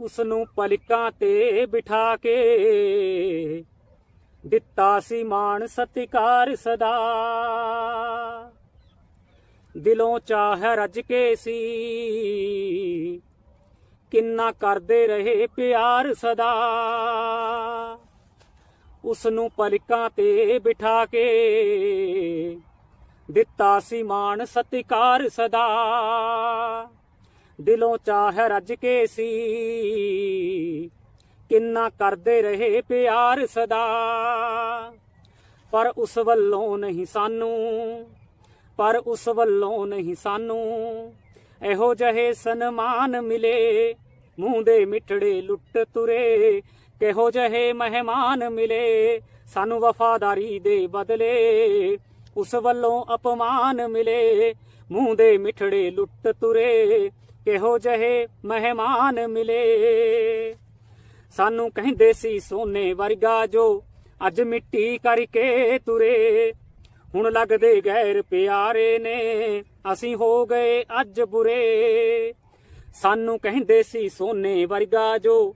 ਉਸ ਨੂੰ ਪਲਕਾਂ ਤੇ ਬਿਠਾ ਕੇ ਦਿੱਤਾ ਸੀ ਮਾਣ ਸਤਿਕਾਰ ਸਦਾ। ਦਿਲੋਂ ਚਾਹ ਰੱਜ ਕੇ ਸੀ, ਕਿੰਨਾ ਕਰਦੇ ਰਹੇ ਪਿਆਰ ਸਦਾ। ਉਸ ਨੂੰ ਪਲਕਾਂ ਤੇ ਬਿਠਾ ਕੇ ਦਿੱਤਾ ਸੀ ਮਾਣ ਸਤਿਕਾਰ ਸਦਾ। ਦਿਲੋਂ ਚਾਹ ਰੱਜ ਕੇ ਸੀ। ਕਿੰਨਾ ਕਰਦੇ ਰਹੇ ਪਿਆਰ ਸਦਾ। ਪਰ ਉਸ ਵੱਲੋਂ ਨਹੀਂ ਸਾਨੂੰ, ਪਰ ਉਸ ਵੱਲੋਂ ਨਹੀਂ ਸਾਨੂੰ ਇਹੋ ਜਿਹੇ ਸਨਮਾਨ ਮਿਲੇ। ਮੂੰਹ ਦੇ ਮਿੱਠੜੇ ਲੁੱਟ ਤੁਰੇ, ਕਿਹੋ ਜਿਹੇ ਮਹਿਮਾਨ ਮਿਲੇ। ਸਾਨੂੰ ਵਫਾਦਾਰੀ ਦੇ ਬਦਲੇ ਉਸ ਵੱਲੋਂ ਅਪਮਾਨ ਮਿਲੇ। ਮੂੰਹ ਦੇ ਮਿੱਠੜੇ ਲੁੱਟ ਤੁਰੇ ਕਿਹੋ ਜਿਹੇ ਮਹਿਮਾਨ ਮਿਲੇ। ਸਾਨੂੰ ਕਹਿੰਦੇ ਸੀ ਸੋਨੇ ਵਰਗਾ ਜੋ ਅੱਜ ਮਿੱਟੀ ਕਰਕੇ ਤੁਰੇ। ਹੁਣ ਲੱਗਦੇ ਗੈਰ ਪਿਆਰੇ ਨੇ, ਅਸੀਂ ਹੋ ਗਏ ਅੱਜ ਬੁਰੇ। ਸਾਨੂੰ ਕਹਿੰਦੇ ਸੀ ਸੋਨੇ ਵਰਗਾ ਜੋ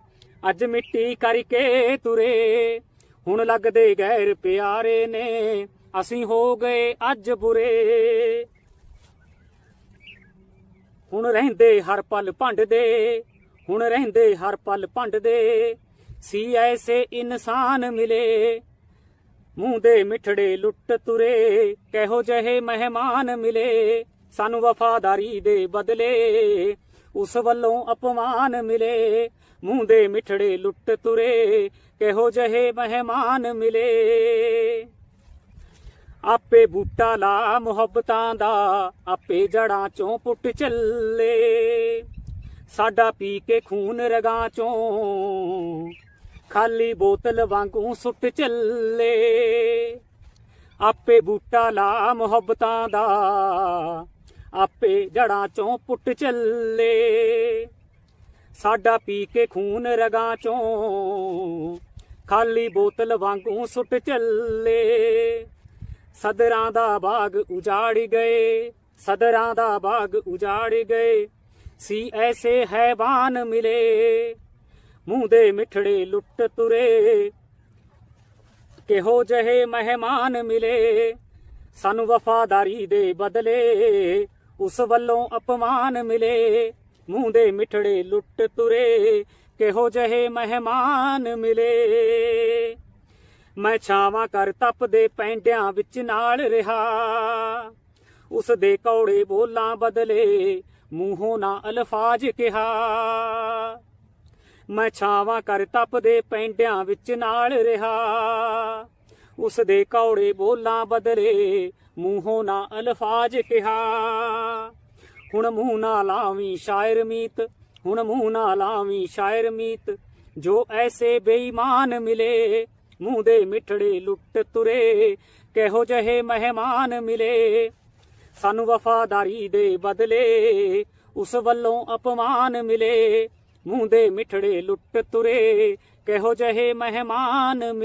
ਅੱਜ ਮਿੱਟੀ ਕਰਕੇ ਤੁਰੇ। ਹੁਣ ਲੱਗਦੇ ਗੈਰ ਪਿਆਰੇ ਨੇ, ਅਸੀਂ ਹੋ ਗਏ ਅੱਜ ਬੁਰੇ। ਹੁਣ ਰਹਿੰਦੇ ਹਰ ਪਲ ਭੰਡਦੇ, ਹੁਣ ਰਹਿੰਦੇ ਹਰ ਪਲ ਭੰਡਦੇ। ਸੀ ਐਸੇ ਇਨਸਾਨ ਮਿਲੇ, ਮੂੰਹ ਦੇ ਮਿੱਠੜੇ ਲੁੱਟ ਤੁਰੇ, ਕਿਹੋ ਜਿਹੇ ਮਹਿਮਾਨ ਮਿਲੇ, ਸਾਨੂੰ ਵਫਾਦਾਰੀ ਦੇ ਬਦਲੇ ਉਸ ਵੱਲੋਂ ਅਪਮਾਨ ਮਿਲੇ, ਮੂੰਹ ਦੇ ਮਿੱਠੜੇ ਲੁੱਟ ਤੁਰੇ, ਕਿਹੋ ਜਿਹੇ ਮਹਿਮਾਨ ਮਿਲੇ। ਆਪੇ ਬੂਟਾ ਲਾ ਮੁਹੱਬਤਾਂ ਦਾ, ਆਪੇ ਜੜਾਂ ਚੋਂ ਪੁੱਟ ਚੱਲੇ। ਸਾਡਾ ਪੀ ਕੇ ਖੂਨ ਰਗਾਂ ਚੋਂ, ਖਾਲੀ ਬੋਤਲ ਵਾਂਗੂ ਸੁੱਟ ਚੱਲੇ। ਆਪੇ ਬੂਟਾ ਲਾ ਮੁਹੱਬਤਾਂ ਦਾ, ਆਪੇ ਜੜਾਂ ਚੋਂ ਪੁੱਟ ਚੱਲੇ। ਸਾਡਾ ਪੀ ਕੇ ਖੂਨ ਰਗਾਂ ਚੋਂ, ਖਾਲੀ ਬੋਤਲ ਵਾਂਗੂ ਸੁੱਟ ਚੱਲੇ। ਸਦਰਾਂ ਦਾ ਬਾਗ ਉਜਾੜ ਗਏ, ਸਦਰਾਂ ਦਾ ਬਾਗ ਉਜਾੜ ਗਏ। ਸੀ ਐਸੇ ਹੈਵਾਨ ਮਿਲੇ, ਮੂੰਹ ਦੇ ਮਿੱਠੜੇ ਲੁੱਟ ਤੁਰੇ। ਕਿਹੋ ਜਿਹੇ ਮਹਿਮਾਨ ਮਿਲੇ, ਸਾਨੂੰ ਵਫਾਦਾਰੀ ਦੇ ਬਦਲੇ ਉਸ ਵੱਲੋਂ ਅਪਮਾਨ ਮਿਲੇ। ਮੂੰਹ ਦੇ ਮਿੱਠੜੇ ਲੁੱਟ ਤੁਰੇ, ਕਿਹੋ ਜਿਹੇ ਮਹਿਮਾਨ ਮਿਲੇ। ਮੈਂ ਛਾਵਾਂ ਕਰ ਤਪਦੇ ਪੈਂਡਿਆਂ ਵਿੱਚ ਨਾਲ ਰਿਹਾ। ਉਸ ਦੇ ਕੌੜੇ ਬੋਲਾਂ ਬਦਲੇ ਮੂੰਹੋਂ ਨਾ ਅਲਫਾਜ਼ ਕਿਹਾ। ਮੈਂ ਛਾਵਾਂ ਕਰ ਤਪਦੇ ਪੈਂਡਿਆਂ ਵਿੱਚ ਨਾਲ ਰਿਹਾ। ਉਸ ਦੇ ਕੌੜੇ ਬੋਲਾਂ ਬਦਲੇ ਮੂੰਹੋਂ ਨਾ ਅਲਫਾਜ਼ ਕਿਹਾ। ਹੁਣ ਮੂੰਹ ਨਾ ਲਾਵੀਂ ਸ਼ਾਇਰ ਮੀਤ, ਹੁਣ ਮੂੰਹ ਨਾ ਲਾਵੀਂ ਸ਼ਾਇਰ ਮੀਤ, ਜੋ ਐਸੇ ਬੇਈਮਾਨ ਮਿਲੇ ਮੂੰਹ ਦੇ ਮਿੱਠੜੇ ਲੁੱਟ ਤੁਰੇ, ਕਿਹੋ ਜਿਹੇ ਮਹਿਮਾਨ ਮਿਲੇ? ਸਾਨੂੰ ਵਫਾਦਾਰੀ ਦੇ ਬਦਲੇ ਉਸ ਵੱਲੋਂ ਅਪਮਾਨ ਮਿਲੇ। ਮੂੰਹ ਦੇ ਮਿੱਠੜੇ ਲੁੱਟ ਤੁਰੇ, ਕਿਹੋ ਜਿਹੇ ਮਹਿਮਾਨ ਮਿਲੇ?